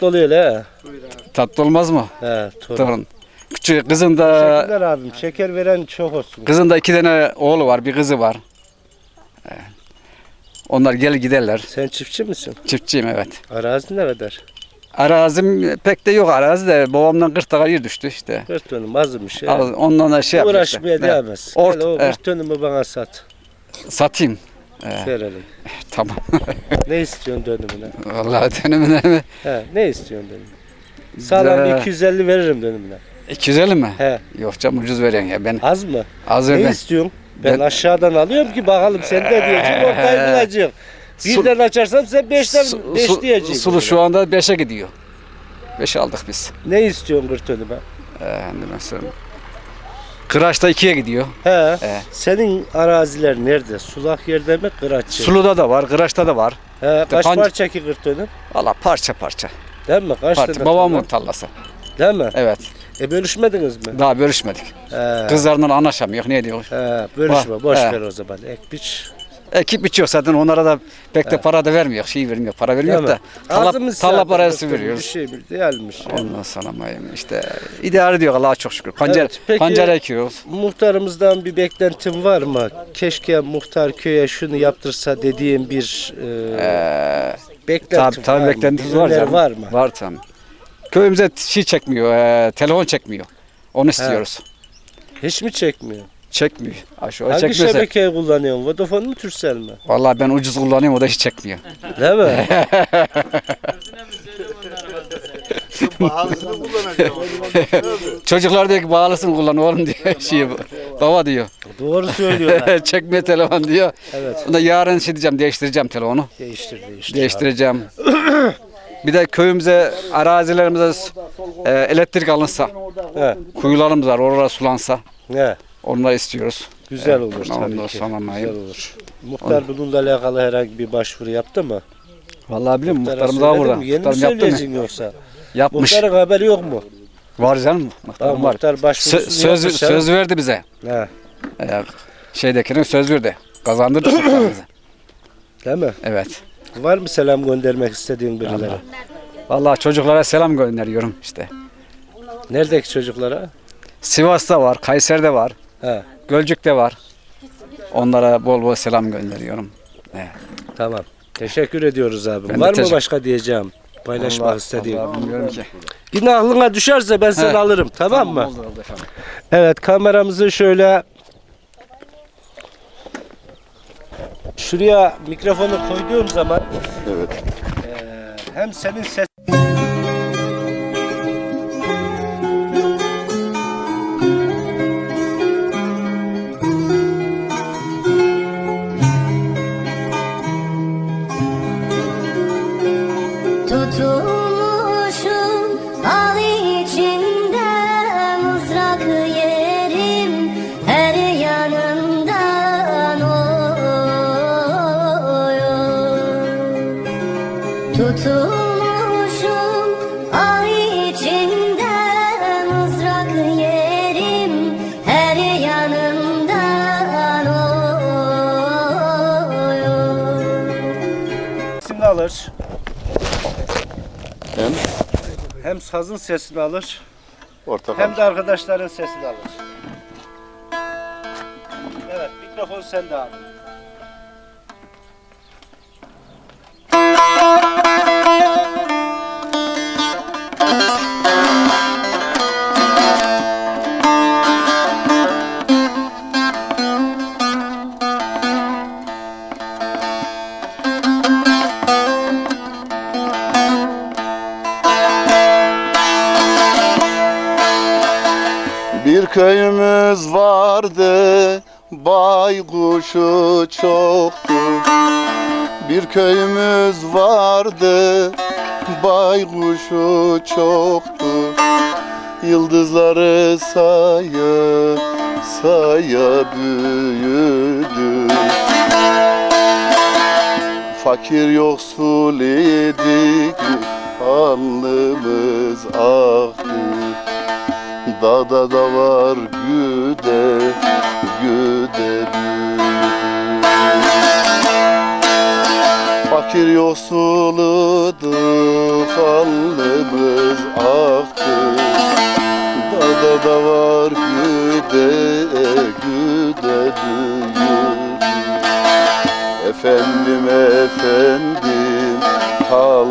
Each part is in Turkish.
tatlı oluyor he. Tatlı olmaz mı? He, torun. Torun. Küçük kızın da Teşekkürler abim. Şeker veren çok olsun. kızın da iki tane oğlu var, bir kızı var. Onlar gel giderler. Sen çiftçi misin? Çiftçiyim evet. Arazin ne kadar? Arazim pek de yok arazi de babamdan 40 taka yer düştü işte. 40 dönüm azmış ya. Al- Ondan da şey yapıyor Uğraşmaya işte. devam Evet. et. Ort- Gel o evet. 40 dönümü bana sat. Satayım. Ee, Verelim. Tamam. Ne istiyorsun dönümüne? Vallahi dönümüne mi? He, ne istiyorsun dönümüne? Sağlam bir Ee, 250 veririm dönümüne. 250 mi? He. Yok canım ucuz veriyorsun ya. Ben Az mı? az Ne ver. istiyorsun? Ben, Ben- aşağıdan alıyorum ki bakalım sen ne diyeceksin ortayı bulacağım. Su- Birden açarsam sen beşten Su- beş su- diyeceksin. Sulu şu anda 5'e gidiyor. 5 aldık biz. Ne istiyorsun 40 dönüme? Ee, mesela. Kıraç'ta 2'ye gidiyor. He. He. Senin araziler nerede? Sulak yerde mi? Kıraççı. Sulu'da da var, Kıraç'ta da var. He, kaç Pan- parça ki 40 dönüm? Valla parça parça. Değil mi? Kaç parça. tane Babamın tarla? tarlası. Değil mi? Evet. E bölüşmediniz mi? Daha bölüşmedik. He. Kızlarla anlaşamıyor. Ne diyor? He, bölüşme. Boş he. ver o zaman. Ek biç. Ekip biçiyor zaten onlara da pek de para da vermiyor. Şey vermiyor. Para vermiyor da. mi? Tarla, Ağzımız zaten parası veriyoruz. Bir şey bir değilmiş. ya. Ondan sonra mayım işte idare ediyor Allah'a çok şükür. Pancar, Evet, peki- pancar ekiyoruz. Muhtarımızdan bir beklentin var mı? Keşke muhtar köye şunu yaptırsa dediğim bir e, Ee, beklentin tabii tabii var mı? beklentimiz Bir var öneri canım. var mı? Var tabii. Köyümüze şey çekmiyor, e, telefon çekmiyor. Onu istiyoruz. Hiç mi çekmiyor? Çekmiyor. Aşağı Hangi çekmiyorsa. şebekeyi kullanıyorsun? Vodafone mu Turkcell mi? Vallahi ben ucuz kullanıyorum o da hiç çekmiyor. Değil mi? Pahalısını kullanacağım. Çocuklar diyor ki bağlısın kullan oğlum diyor. Şey, bu. baba diyor. Doğru söylüyorlar. Çekmiyor telefon diyor. evet. Onda yarın şey diyeceğim değiştireceğim telefonu. Değiştir değiştir. Değiştireceğim. Bir de köyümüze, arazilerimize e, elektrik alınsa, He. kuyularımız var, orada sulansa, He. Onları istiyoruz. Güzel olur Ondan tabii ki. Güzel olur. Muhtar bununla alakalı herhangi bir başvuru yaptı mı? Vallahi biliyorum Muhtara muhtarımız daha burada. Yeni mi Muhtarım yaptı mı? yoksa? Yapmış. Muhtarın haberi yok mu? Var canım. Muhtarım var. muhtar başvurusunu Sö- söz, yapmış söz verdi bize. He. Ee, şeydekine söz verdi. Kazandırdı muhtarımızı. Değil mi? Evet. Var mı selam göndermek istediğin birilere? Allah. Vallahi çocuklara selam gönderiyorum işte. Neredeki çocuklara? Sivas'ta var, Kayseri'de var, He. Gölcük'te var. Onlara bol bol selam gönderiyorum. Tamam. Teşekkür ediyoruz abi. Ben de Var mı teşekkür- başka diyeceğim? Paylaşmak istediğim. vallahi bilmiyorum ki. Yine aklına düşerse ben seni He. alırım. Tamam, mı? oldu, oldu efendim. Evet kameramızı şöyle şuraya mikrofonu koyduğum zaman Evet. eee, hem senin ses Hem sazın sesini alır orta hem de arkadaşların sesini alır. Evet mikrofon sende abi. Baykuşu çoktu. Bir köyümüz vardı, baykuşu çoktu. Yıldızları saya saya büyüdü. Fakir yoksul idik, alnımız aktı. Dağda da var güde, güde büyüdü. Fakir yoksuluduk alnımız aktı Dağda da var güde güde büyür Efendim efendim hal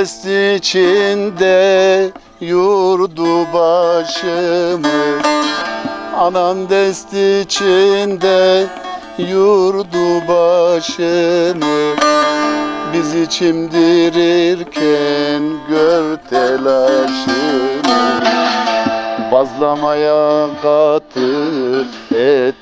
Anam dest içinde yurdu başımı. Anam dest içinde yurdu başımı. Biz içimdirirken gör telaşımı. Bazlamaya katır et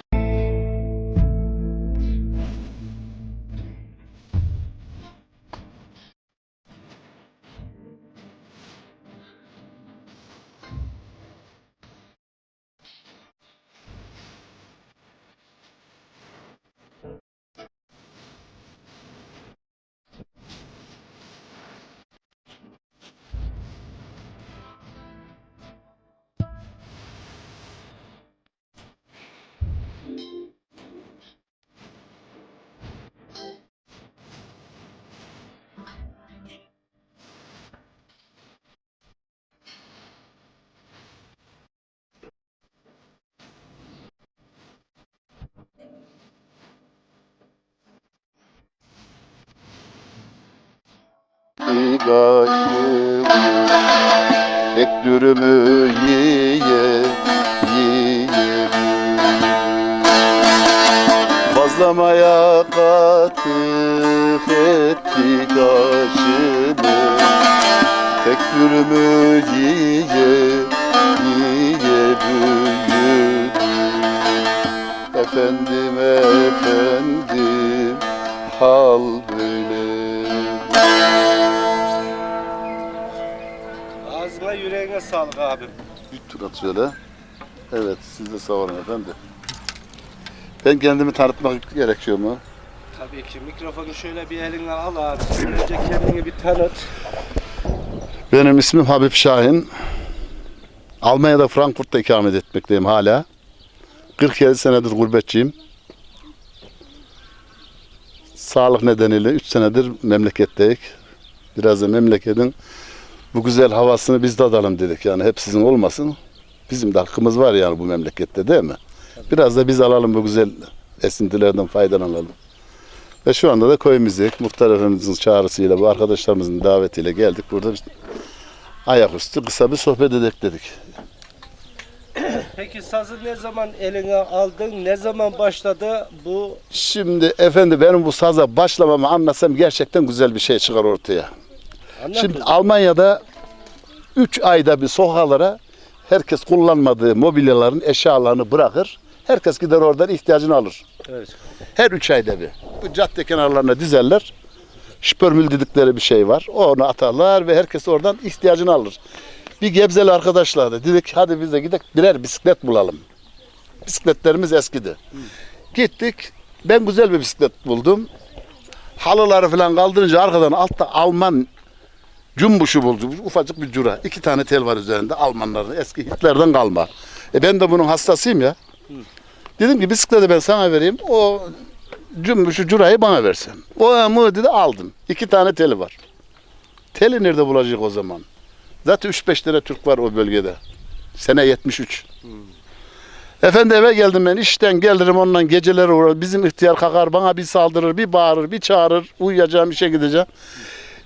gaşım Tek dürümü yiye yiye Bazlamaya katık etti kaşımı Tek dürümü yiye yiye büyüdü Efendim efendim hal böyle Yüreğine sağlık abim. Bir tur at şöyle. Evet, siz de sağ olun efendim. Ben kendimi tanıtmak gerekiyor mu? Tabii ki mikrofonu şöyle bir eline al abi. Önce kendini bir tanıt. Benim ismim Habib Şahin. Almanya'da Frankfurt'ta ikamet etmekteyim hala. 47 senedir gurbetçiyim. Sağlık nedeniyle 3 senedir memleketteyik. Biraz da memleketin bu güzel havasını biz tadalım dedik. Yani hep sizin olmasın. Bizim de hakkımız var yani bu memlekette değil mi? Biraz da biz alalım bu güzel esintilerden faydalanalım. Ve şu anda da köyümüzdeyik. Muhtar Efendimizin çağrısıyla, bu arkadaşlarımızın davetiyle geldik. Burada bir ayaküstü kısa bir sohbet edek dedik. Peki sazı ne zaman eline aldın? Ne zaman başladı bu? Şimdi efendi benim bu saza başlamamı anlasam gerçekten güzel bir şey çıkar ortaya. Anlat Şimdi. Almanya'da 3 ayda bir sokaklara herkes kullanmadığı mobilyaların eşyalarını bırakır. Herkes gider oradan ihtiyacını alır. Evet. Her 3 ayda bir. Bu cadde kenarlarına dizerler. Şpörmül dedikleri bir şey var. Onu atarlar ve herkes oradan ihtiyacını alır. Bir Gebzeli arkadaşlar da dedik hadi biz de gidelim birer bisiklet bulalım. Bisikletlerimiz eskidi. Gittik. Ben güzel bir bisiklet buldum. Halıları falan kaldırınca arkadan altta Alman cumbuşu buldum. Ufacık bir cura. İki tane tel var üzerinde Almanların eski Hitler'den kalma. E ben de bunun hastasıyım ya. Dedim ki bisikleti ben sana vereyim. O cümbüşü curayı bana versen. O mu dedi aldım. İki tane teli var. Teli nerede bulacak o zaman? Zaten 3-5 tane Türk var o bölgede. Sene 73. Efendi eve geldim ben işten gelirim ondan geceleri uğrar. Bizim ihtiyar kalkar bana bir saldırır bir bağırır bir çağırır. Uyuyacağım işe gideceğim.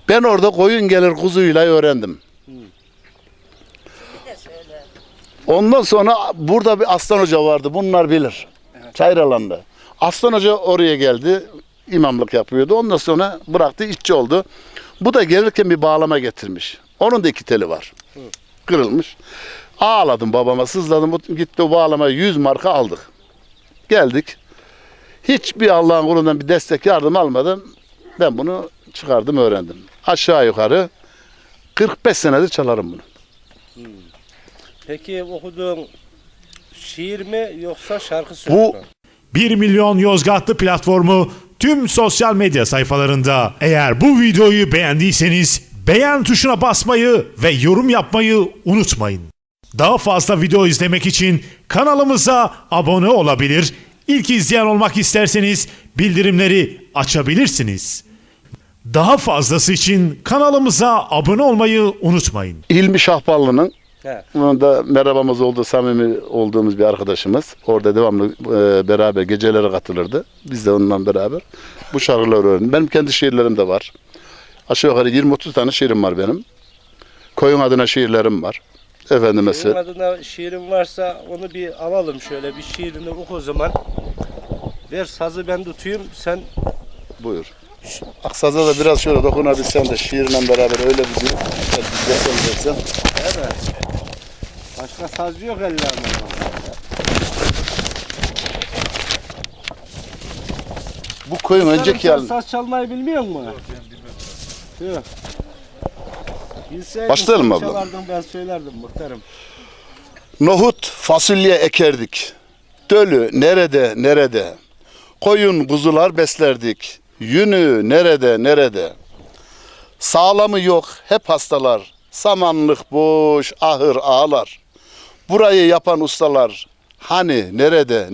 Ben orada koyun gelir kuzuyla öğrendim. Ondan sonra burada bir Aslan Hoca vardı. Bunlar bilir. Çayralan'da. Aslan Hoca oraya geldi. imamlık yapıyordu. Ondan sonra bıraktı, işçi oldu. Bu da gelirken bir bağlama getirmiş. Onun da iki teli var. Kırılmış. Ağladım babama, sızladım. Gitti o bağlamayı 100 marka aldık. Geldik. Hiçbir Allah'ın kulundan bir destek yardım almadım. Ben bunu çıkardım, öğrendim. Aşağı yukarı 45 senedir çalarım bunu. Peki okuduğun şiir mi yoksa şarkı söz Bu mü? 1 milyon Yozgatlı platformu tüm sosyal medya sayfalarında. Eğer bu videoyu beğendiyseniz beğen tuşuna basmayı ve yorum yapmayı unutmayın. Daha fazla video izlemek için kanalımıza abone olabilir, ilk izleyen olmak isterseniz bildirimleri açabilirsiniz. Daha fazlası için kanalımıza abone olmayı unutmayın. Hilmi Şahballı'nın He. Bunun da merhabamız oldu, samimi olduğumuz bir arkadaşımız. Orada devamlı e, beraber gecelere katılırdı. Biz de onunla beraber bu şarkıları öğrendim. Benim kendi şiirlerim de var. Aşağı yukarı 20-30 tane şiirim var benim. Koyun adına şiirlerim var. Efendime Senin söyleyeyim. adına şiirin varsa onu bir alalım şöyle bir şiirini oku o zaman. Ver sazı ben tutayım sen Buyur. Aksaza da biraz şöyle dokunabilsen de şiirle beraber öyle bir gün. Desen desen. başka sazcı yok ama. Bu koyun önceki Sen saz çalmayı bilmiyor musun? Tüh. Bilseydin Başlayalım sen abla. çalardın ben söylerdim muhtarım. Nohut, fasulye ekerdik. Dölü nerede, nerede? Koyun, kuzular beslerdik. Yünü nerede, nerede? Sağlamı yok, hep hastalar. Samanlık boş, ahır ağlar. Burayı yapan ustalar hani nerede,